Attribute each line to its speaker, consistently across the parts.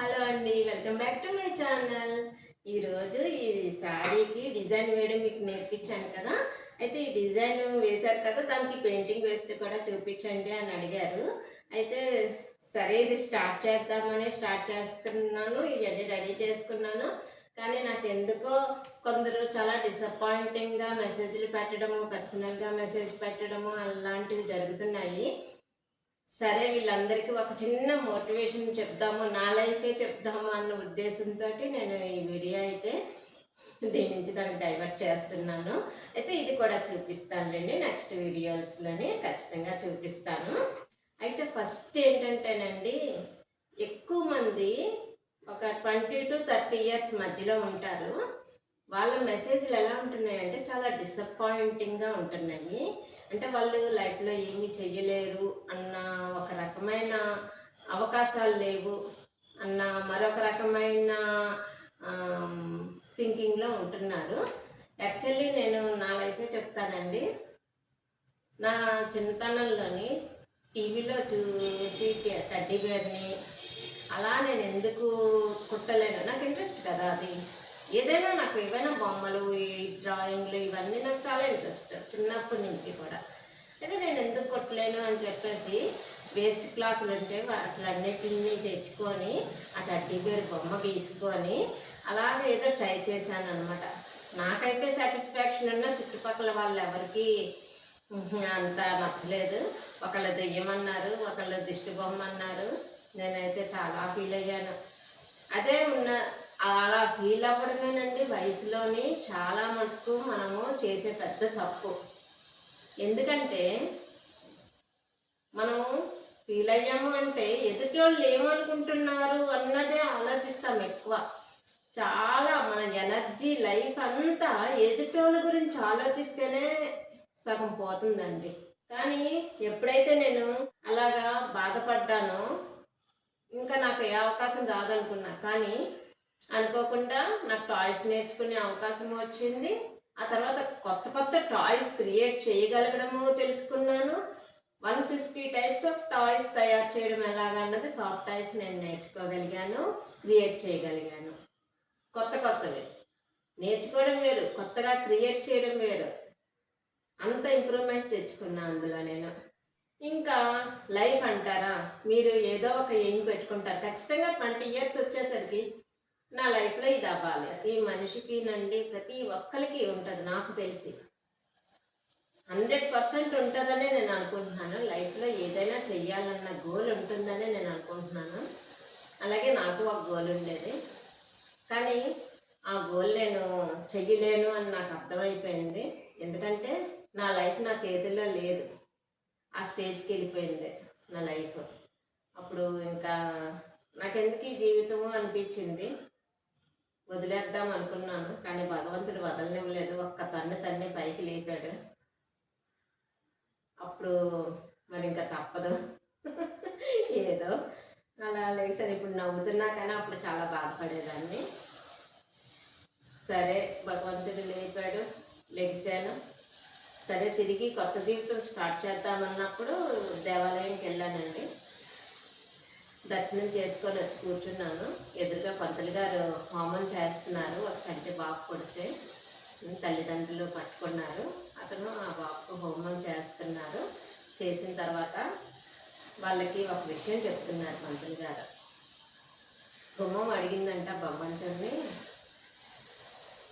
Speaker 1: Hello అండి welcome back to my channel. ఈరోజు ఈ శారీకి డిజైన్ వేయడం మీకు నేర్పించాను కదా. అయితే ఈ డిజైన్ వేశారు కదా దానికి పెయింటింగ్ వేస్తే కూడా చూపించండి అని అడిగారు. అయితే సరే ఇది స్టార్ట్ చేద్దామని స్టార్ట్ చేస్తున్నాను ఇవన్నీ రెడీ చేసుకున్నాను. కానీ నాకు ఎందుకో కొందరు చాలా డిసప్పాయింటింగ్గా మెసేజ్లు పెట్టడము పర్సనల్గా మెసేజ్ పెట్టడము అలాంటివి జరుగుతున్నాయి. సరే వీళ్ళందరికీ ఒక చిన్న మోటివేషన్ చెప్దాము నా లైఫే చెప్దాము అన్న ఉద్దేశంతో నేను ఈ వీడియో అయితే దీని నుంచి దానికి డైవర్ట్ చేస్తున్నాను. అయితే ఇది కూడా చూపిస్తానులేండి నెక్స్ట్ వీడియోస్లోని ఖచ్చితంగా చూపిస్తాను. అయితే ఫస్ట్ ఏంటంటేనండి ఎక్కువ మంది ఒక ట్వంటీ టు థర్టీ ఇయర్స్ మధ్యలో ఉంటారు. వాళ్ళ మెసేజ్లు ఎలా ఉంటున్నాయి అంటే చాలా డిసప్పాయింటింగ్గా ఉంటున్నాయి. అంటే వాళ్ళు లైఫ్లో ఏమీ చెయ్యలేరు అన్న ఒక రకమైన అవకాశాలు లేవు అన్న మరొక రకమైన థింకింగ్లో ఉంటున్నారు. యాక్చువల్లీ నేను నా లైఫ్లో చెప్తానండి. నా చిన్నతనంలోని టీవీలో చూసి టడ్డీ బేర్ని అలా నేను ఎందుకు కుట్టలేను? నాకు ఇంట్రెస్ట్ కదా అది. ఏదైనా నాకు ఏవైనా బొమ్మలు ఈ డ్రాయింగ్లు ఇవన్నీ నాకు చాలా ఇంట్రెస్ట్ చిన్నప్పటి నుంచి కూడా. అయితే నేను ఎందుకు కొట్టలేను అని చెప్పేసి వేస్ట్ క్లాత్లు ఉంటే వాటిలన్నిటిని తెచ్చుకొని ఆ టడ్డీ బేర్ బొమ్మ గీసుకొని అలాగే ఏదో ట్రై చేశాను అనమాట నాకైతే సాటిస్ఫాక్షన్ ఉన్న చుట్టుపక్కల వాళ్ళు ఎవరికి అంత నచ్చలేదు. ఒకళ్ళు దెయ్యమన్నారు ఒకళ్ళు దిష్టి బొమ్మ అన్నారు నేనైతే చాలా ఫీల్ అయ్యాను. అదే ఉన్న అలా ఫీల్ అవ్వడమేనండి వయసులోని చాలా మటుకు మనము చేసే పెద్ద తప్పు. ఎందుకంటే మనము ఫీల్ అయ్యాము అంటే ఎదుటి వాళ్ళు ఏమనుకుంటున్నారు అన్నదే ఆలోచిస్తాం ఎక్కువ. చాలా మన ఎనర్జీ లైఫ్ అంతా ఎదుటోళ్ళ గురించి ఆలోచిస్తేనే సగం పోతుందండి. కానీ ఎప్పుడైతే నేను అలాగా బాధపడ్డానో ఇంకా నాకు ఏ అవకాశం రాదనుకున్నా కానీ అనుకోకుండా నాకు టాయ్స్ నేర్చుకునే అవకాశం వచ్చింది. ఆ తర్వాత కొత్త కొత్త టాయ్స్ క్రియేట్ చేయగలగడము తెలుసుకున్నాను. One fifty types of toys తయారు చేయడం ఎలాగన్నది సాఫ్ట్ టాయ్స్ నేను నేర్చుకోగలిగాను క్రియేట్ చేయగలిగాను. కొత్త కొత్తవి. నేర్చుకోవడం వేరు కొత్తగా క్రియేట్ చేయడం వేరు. అంత ఇంప్రూవ్మెంట్స్ తెచ్చుకున్నా అందులో నేను. ఇంకా లైఫ్ అంటారా? మీరు ఏదో ఒక ఎయిమ్ పెట్టుకుంటారు. ఖచ్చితంగా ట్వంటీ ఇయర్స్ వచ్చేసరికి నా లైఫ్లో ఇది అవ్వాలి. ప్రతి మనిషికి నండి ప్రతి ఒక్కరికి ఉంటుంది నాకు తెలిసి. హండ్రెడ్ పర్సెంట్ ఉంటుందనే నేను అనుకుంటున్నాను. లైఫ్లో ఏదైనా చెయ్యాలన్న గోల్ ఉంటుందనే నేను అనుకుంటున్నాను. అలాగే నాకు ఒక గోల్ ఉండేది. కానీ ఆ గోల్ నేను చెయ్యలేను అని నాకు అర్థమైపోయింది. ఎందుకంటే నా లైఫ్ నా చేతుల్లో లేదు. ఆ స్టేజ్కి వెళ్ళిపోయింది నా లైఫ్. అప్పుడు ఇంకా నాకెందుకు ఈ జీవితము అనిపించింది? వదిలేద్దాం అనుకున్నాను కానీ భగవంతుడు వదలనివ్వలేదు. ఒక్క తన్ను తన్ని పైకి లేపాడు. అప్పుడు మరి ఇంకా తప్పదు. ఏదో అలా లేసాను ఇప్పుడు నవ్వుతున్నా కానీ అప్పుడు చాలా బాధపడేదాన్ని. సరే భగవంతుడు లేపాడు లెగిసాను సరే తిరిగి కొత్త జీవితం స్టార్ట్ చేద్దామన్నప్పుడు దేవాలయంకి వెళ్ళానండి. దర్శనం చేసుకొని వచ్చి కూర్చున్నాను. ఎదురుగా పంతులు గారు హోమం చేస్తున్నారు. ఒక చంటి బాబు కొడితే తల్లిదండ్రులు పట్టుకున్నారు. అతను ఆ బాబుకు హోమం చేస్తున్నారు. చేసిన తర్వాత వాళ్ళకి ఒక విషయం చెప్తున్నారు పంతులు గారు. గుమ్మం అడిగిందంట భగవంతుడిని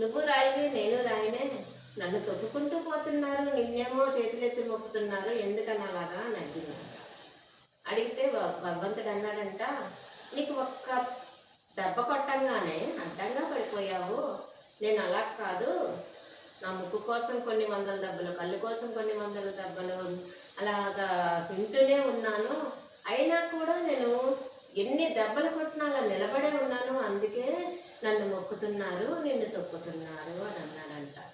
Speaker 1: నువ్వు రాయినే నేను రాయినే నన్ను తొక్కుకుంటూ పోతున్నారు నిన్నేమో చేతులెత్తి మొక్కుతున్నారు ఎందుకని అలాగా? అని అడిగిందంట. అడిగితే భగవంతుడు అన్నాడంట నీకు ఒక్క దెబ్బ కొట్టంగానే అడ్డంగా పడిపోయావు. నేను అలా కాదు. నా ముక్కు కోసం కొన్ని వందల దెబ్బలు కళ్ళు కోసం కొన్ని వందల దెబ్బలు అలాగా తింటూనే ఉన్నాను. అయినా కూడా నేను ఎన్ని దెబ్బలు కొట్టినా అలా నిలబడే ఉన్నాను. అందుకే నన్ను మొక్కుతున్నారు నిన్ను తొక్కుతున్నారు అని అన్నాడంట.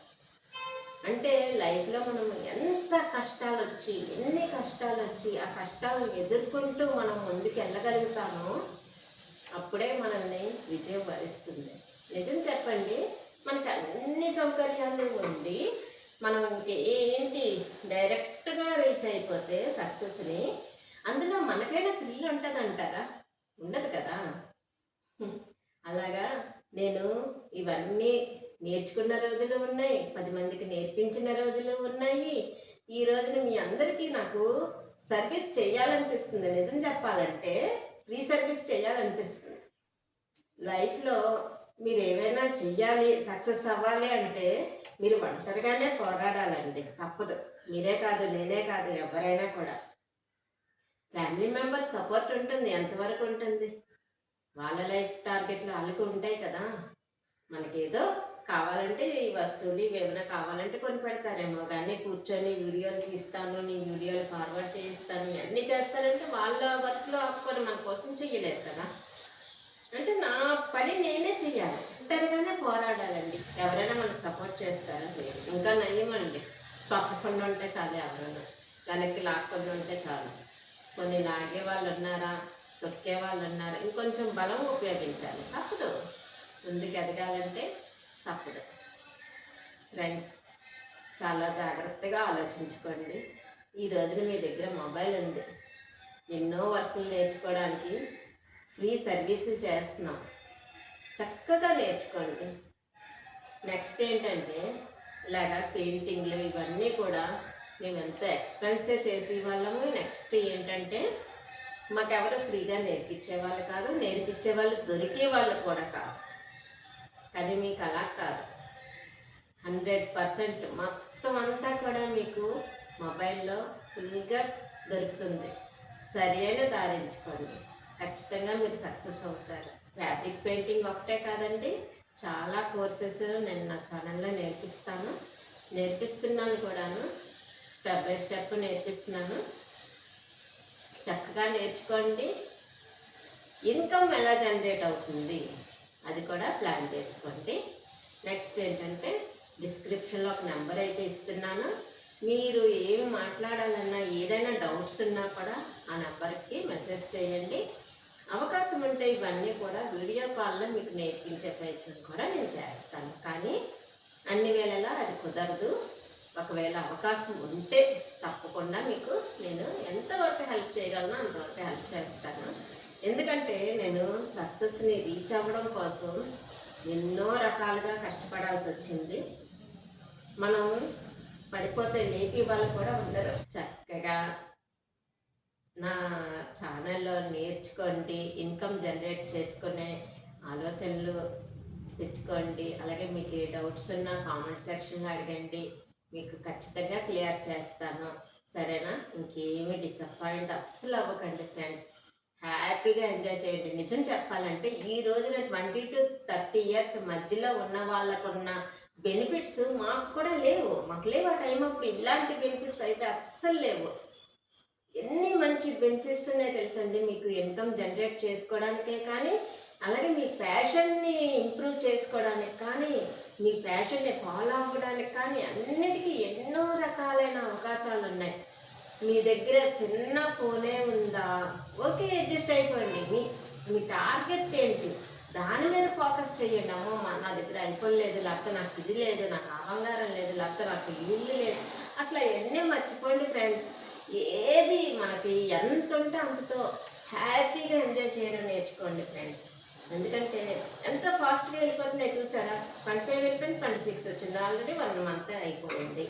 Speaker 1: అంటే లైఫ్లో మనం ఎంత కష్టాలు వచ్చి ఎన్ని కష్టాలు వచ్చి ఆ కష్టాలను ఎదుర్కొంటూ మనం ముందుకు వెళ్ళగలుగుతామో అప్పుడే మనల్ని విజయం వరిస్తుంది. నిజం చెప్పండి మనకి అన్ని సౌకర్యాలు ఉండి మనం ఇంకేంటి డైరెక్ట్గా రీచ్ అయిపోతే సక్సెస్ని అందులో మనకైనా థ్రిల్ ఉంటుంది అంటారా ఉండదు కదా. అలాగా నేను ఇవన్నీ నేర్చుకున్న రోజులు ఉన్నాయి పది మందికి నేర్పించిన రోజులు ఉన్నాయి. ఈ రోజున మీ అందరికీ నాకు సర్వీస్ చేయాలనిపిస్తుంది. నిజం చెప్పాలంటే ఫ్రీ సర్వీస్ చేయాలనిపిస్తుంది. లైఫ్లో మీరు ఏమైనా చెయ్యాలి సక్సెస్ అవ్వాలి అంటే మీరు ఒంటరిగానే పోరాడాలండి. తప్పదు. మీరే కాదు నేనే కాదు ఎవరైనా కూడా. ఫ్యామిలీ మెంబర్స్ సపోర్ట్ ఉంటుంది ఎంతవరకు ఉంటుంది? వాళ్ళ లైఫ్ టార్గెట్లు వాళ్ళకు ఉంటాయి కదా. మనకేదో కావాలంటే ఈ వస్తువులు ఏమైనా కావాలంటే కొని పెడతారేమో కానీ కూర్చొని వీడియోలు తీస్తాను నీ వీడియోలు ఫార్వర్డ్ చేయిస్తాను ఇవన్నీ చేస్తానంటే వాళ్ళ వర్క్లో ఆపుకొని మన కోసం చెయ్యలేదు కదా. అంటే నా పని నేనే చెయ్యాలి. ఒంటరిగానే పోరాడాలండి. ఎవరైనా మనకు సపోర్ట్ చేస్తారా చేయాలి ఇంకా నయ్యమండి. తప్పకుండా ఉంటే చాలు ఎవరైనా. వెనక్కి లాక్కుండా ఉంటే చాలు. కొన్ని లాగే వాళ్ళు ఉన్నారా తొక్కే వాళ్ళు ఉన్నారా ఇంకొంచెం బలం ఉపయోగించాలి. తప్పదు. ముందుకు ఎదగాలంటే తప్పదు. ఫ్రెండ్స్ చాలా జాగ్రత్తగా ఆలోచించుకోండి. ఈ రోజున మీ దగ్గర మొబైల్ ఉంది. ఎన్నో వర్కులు నేర్చుకోవడానికి ఫ్రీ సర్వీసులు చేస్తున్నాం. చక్కగా నేర్చుకోండి. నెక్స్ట్ ఏంటంటే ఇలాగా పెయింటింగ్లు ఇవన్నీ కూడా మేము ఎంత ఎక్స్పెన్సే చేసే వాళ్ళము. నెక్స్ట్ ఏంటంటే మాకెవరు ఫ్రీగా నేర్పించే వాళ్ళు కాదు. నేర్పించే వాళ్ళు దొరికే వాళ్ళు కూడా కాదు. కానీ మీకు అలా కాదు హండ్రెడ్ పర్సెంట్ మొత్తం అంతా కూడా మీకు మొబైల్లో ఫుల్గా దొరుకుతుంది. సరి అయిన దారించుకోండి ఖచ్చితంగా మీరు సక్సెస్ అవుతారు. ఫ్యాబ్రిక్ పెయింటింగ్ ఒకటే కాదండి చాలా కోర్సెస్ నేను నా ఛానల్లో నేర్పిస్తాను. నేర్పిస్తున్నాను కూడాను. స్టెప్ బై స్టెప్ నేర్పిస్తున్నాను. చక్కగా నేర్చుకోండి. ఇన్కమ్ ఎలా జనరేట్ అవుతుంది? అది కూడా ప్లాన్ చేసుకోండి. నెక్స్ట్ ఏంటంటే డిస్క్రిప్షన్లో ఒక నెంబర్ అయితే ఇస్తున్నాను. మీరు ఏమి మాట్లాడాలన్నా ఏదైనా డౌట్స్ ఉన్నా కూడా ఆ నెంబర్కి మెసేజ్ చేయండి. అవకాశం ఉంటే ఇవన్నీ కూడా వీడియో కాల్లో మీకు నేర్పించే ప్రయత్నం కూడా నేను చేస్తాను. కానీ అన్ని వేళలా అది కుదరదు. ఒకవేళ అవకాశం ఉంటే తప్పకుండా మీకు నేను ఎంతవరకు హెల్ప్ చేయగలనో అంతవరకు హెల్ప్ చేస్తాను. ఎందుకంటే నేను సక్సెస్ని రీచ్ అవ్వడం కోసం ఎన్నో రకాలుగా కష్టపడాల్సి వచ్చింది. మనం పడిపోతే లేపి వాళ్ళు కూడా ఉండరు. చక్కగా నా ఛానల్లో నేర్చుకోండి ఇన్కమ్ జనరేట్ చేసుకునే ఆలోచనలు తెచ్చుకోండి. అలాగే మీకు ఏ డౌట్స్ ఉన్నా కామెంట్ సెక్షన్లో అడగండి. మీకు ఖచ్చితంగా క్లియర్ చేస్తాను. సరేనా? ఇంకేమీ డిసప్పాయింట్ అస్సలు అవ్వకండి ఫ్రెండ్స్ హ్యాపీగా ఎంజాయ్ చేయండి. నిజం చెప్పాలంటే ఈ రోజున ట్వంటీ టు థర్టీ ఇయర్స్ మధ్యలో ఉన్న వాళ్ళకున్న బెనిఫిట్స్ మాకు కూడా లేవు. మాకు లేవు ఆ టైం అప్పుడు. ఇలాంటి బెనిఫిట్స్ అయితే అస్సలు లేవు. ఎన్ని మంచి బెనిఫిట్స్ ఉన్నాయో తెలుసండి. మీకు ఇన్కమ్ జనరేట్ చేసుకోవడానికే కానీ అలాగే మీ ప్యాషన్ని ఇంప్రూవ్ చేసుకోవడానికి కానీ మీ ప్యాషన్ని ఫాలో అవ్వడానికి కానీ అన్నిటికీ ఎన్నో రకాలైన అవకాశాలు ఉన్నాయి మీ దగ్గర చిన్న ఫోనే ఉందా? ఓకే అడ్జస్ట్ అయిపోండి. మీ మీ టార్గెట్ ఏంటి? దాని మీద ఫోకస్ చేయండి. అమ్మో మా నా దగ్గర ఐఫోన్ లేదు లేకపోతే నాకు ఇది లేదు నాకు ఆ బంగారం లేదు లేకపోతే నాకు ఇల్లు లేదు. అసలు అవన్నీ మర్చిపోండి ఫ్రెండ్స్ ఏది మనకి ఎంత ఉంటే అంతతో హ్యాపీగా ఎంజాయ్ చేయడం నేర్చుకోండి ఫ్రెండ్స్ ఎందుకంటే ఎంత ఫాస్ట్గా వెళ్ళిపోతున్నాయి చూసారా? ట్వంటీ ఫైవ్ వెళ్ళిపోయింది ట్వంటీ సిక్స్ వచ్చింది. ఆల్రెడీ వన్ మంత్ అయిపోయింది.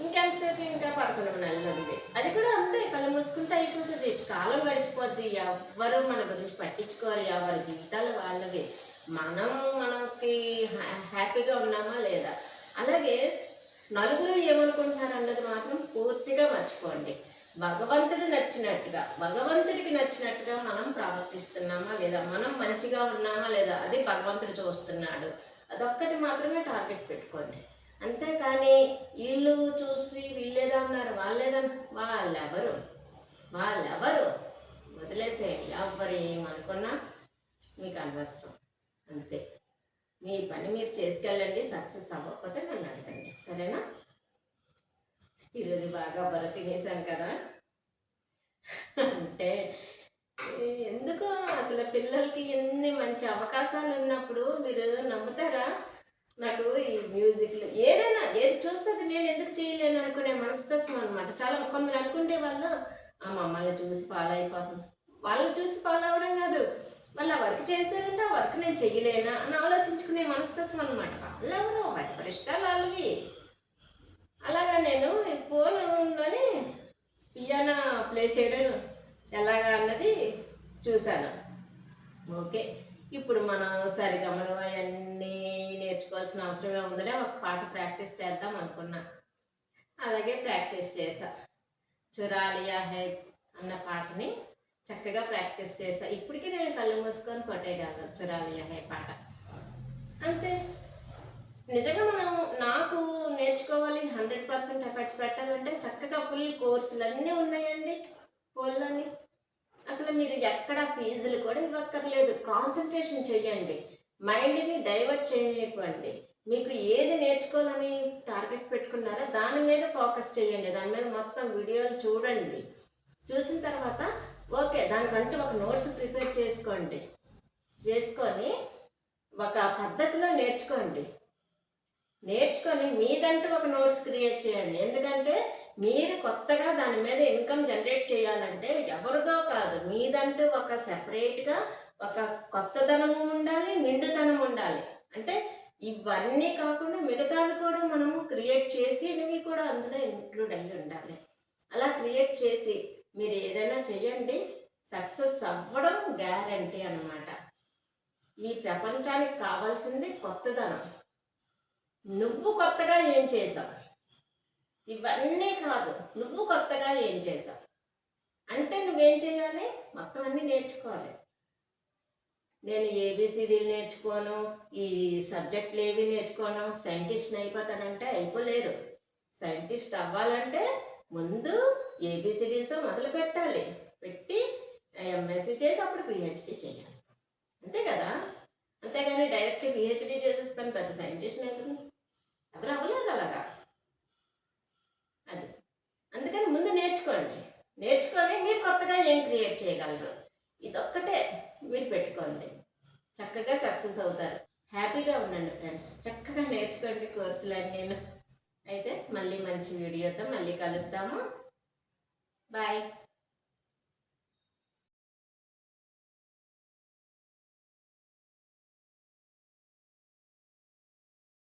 Speaker 1: ఇంకెంతసేపు ఇంకా పదకొండు నెలలు ఉంది అది కూడా అంతే కళ్ళు మూసుకుంటే అయిపోతుంది కాలం గడిచిపోద్ది ఎవరు మన గురించి పట్టించుకోరు ఎవరి జీవితాలు వాళ్ళవి. మనం మనకి హ్యాపీగా ఉన్నామా లేదా? అలాగే నలుగురు ఏమనుకుంటున్నారు అన్నది మాత్రం పూర్తిగా మర్చిపోండి. భగవంతుడు నచ్చినట్టుగా భగవంతుడికి నచ్చినట్టుగా మనం ప్రవర్తిస్తున్నామా లేదా? మనం మంచిగా ఉన్నామా లేదా? అది భగవంతుడు చూస్తున్నాడు. అదొక్కటి మాత్రమే టార్గెట్ పెట్టుకోండి. అంతేకాని వీళ్ళు చూసి వీళ్ళేదా అన్నారు వాళ్ళేదన్నారు వాళ్ళెవరు? వాళ్ళెవరు? వదిలేసేయండి. ఎవ్వరు ఏమనుకున్నా మీకు అనవసరం. అంతే. మీ పని మీరు చేసుకెళ్ళండి. సక్సెస్ అవ్వకపోతే నన్ను అడగండి. సరేనా? ఈరోజు బాగా బర తినేసాను కదా? అంటే ఎందుకు? అసలు పిల్లలకి ఎన్ని మంచి అవకాశాలు ఉన్నప్పుడు మీరు నమ్ముతారా? నాకు ఈ మ్యూజిక్లో ఏదైనా ఏది చూస్తే అది నేను ఎందుకు చేయలేను అనుకునే మనస్తత్వం అనమాట చాలా కొందరు అనుకుంటే వాళ్ళు "ఆ, మమ్మల్ని చూసి ఫాలో అయిపోతుంది వాళ్ళని చూసి ఫాలో అవ్వడం కాదు. వాళ్ళు ఆ వర్క్ చేశారంటే ఆ వర్క్ నేను చెయ్యలేనా అని ఆలోచించుకునే మనస్తత్వం అనమాట వాళ్ళెవరో ఎవరి ఇష్టాలు వాళ్ళవి. అలాగా నేను ఫోన్లోనే ఫోన్లోని పియానో ప్లే చేయడం ఎలాగా అన్నది చూశాను. ఓకే. ఇప్పుడు మనం సరిగమలు అవన్నీ నేర్చుకోవాల్సిన అవసరమే ఉందనే ఒక పాట ప్రాక్టీస్ చేద్దాం అనుకున్నా. అలాగే ప్రాక్టీస్ చేశా. చురాలియా హై అన్న పాటని చక్కగా ప్రాక్టీస్ చేశా. ఇప్పటికీ నేను కళ్ళు మూసుకొని కొట్టేయగలను చురాలియా హై పాట. అంతే. నిజంగా మనం నాకు నేర్చుకోవాలి హండ్రెడ్ పర్సెంట్ ఎఫెక్ట్స్ పెట్టాలంటే చక్కగా ఫుల్ కోర్సులు అన్నీ ఉన్నాయండి ఫోన్లోని అసలు మీరు ఎక్కడ ఫీజులు కూడా ఇవ్వక్కర్లేదు. కాన్సన్ట్రేషన్ చేయండి మైండ్ని డైవర్ట్ చేయనివ్వండి. మీకు ఏది నేర్చుకోవాలని టార్గెట్ పెట్టుకున్నారో దాని మీద ఫోకస్ చేయండి దాని మీద మొత్తం వీడియోలు చూడండి. చూసిన తర్వాత ఓకే దానికంటూ ఒక నోట్స్ ప్రిపేర్ చేసుకోండి. చేసుకొని ఒక పద్ధతిలో నేర్చుకోండి. నేర్చుకొని మీదంటూ ఒక నోట్స్ క్రియేట్ చేయండి. ఎందుకంటే మీరు కొత్తగా దాని మీద ఇన్కమ్ జనరేట్ చేయాలంటే ఎవరిదో కాదు మీదంటూ ఒక సెపరేట్గా ఒక కొత్తదనము ఉండాలి నిండుదనం ఉండాలి. అంటే ఇవన్నీ కాకుండా మిగతావి కూడా మనము క్రియేట్ చేసి ఇవి కూడా అందులో ఇంక్లూడ్ అయ్యి ఉండాలి. అలా క్రియేట్ చేసి మీరు ఏదైనా చేయండి సక్సెస్ అవ్వడం గ్యారంటీ అన్నమాట. ఈ ప్రపంచానికి కావాల్సింది కొత్తదనం. నువ్వు కొత్తగా ఏం చేసావు? ఇవన్నీ కాదు. నువ్వు కొత్తగా ఏం చేసావు? అంటే నువ్వేం చేయాలి? మొత్తం అన్నీ నేర్చుకోవాలి. నేను ఏబిసిడీలు నేర్చుకోను ఈ సబ్జెక్టులు ఏవి నేర్చుకోను సైంటిస్ట్ని అయిపోతానంటే అయిపోలేరు సైంటిస్ట్ అవ్వాలంటే ముందు ఏబిసిడీలతో మొదలు పెట్టాలి. పెట్టి ఎంఎస్సి చేసి అప్పుడు పిహెచ్డి చేయాలి. అంతే కదా? అంతేగాని డైరెక్ట్గా పిహెచ్డి చేసేస్తాను పెద్ద సైంటిస్ట్ నేను అది అవ్వలేదు అలాగా? అందుకని ముందు నేర్చుకోండి. నేర్చుకొని మీరు కొత్తగా ఏం క్రియేట్ చేయగలరు? ఇదొక్కటే మీరు పెట్టుకోండి. చక్కగా సక్సెస్ అవుతారు. హ్యాపీగా ఉండండి ఫ్రెండ్స్. చక్కగా నేర్చుకోండి కోర్సులన్నీ నేను. అయితే మళ్ళీ మంచి వీడియోతో మళ్ళీ కలుద్దాము. బాయ్.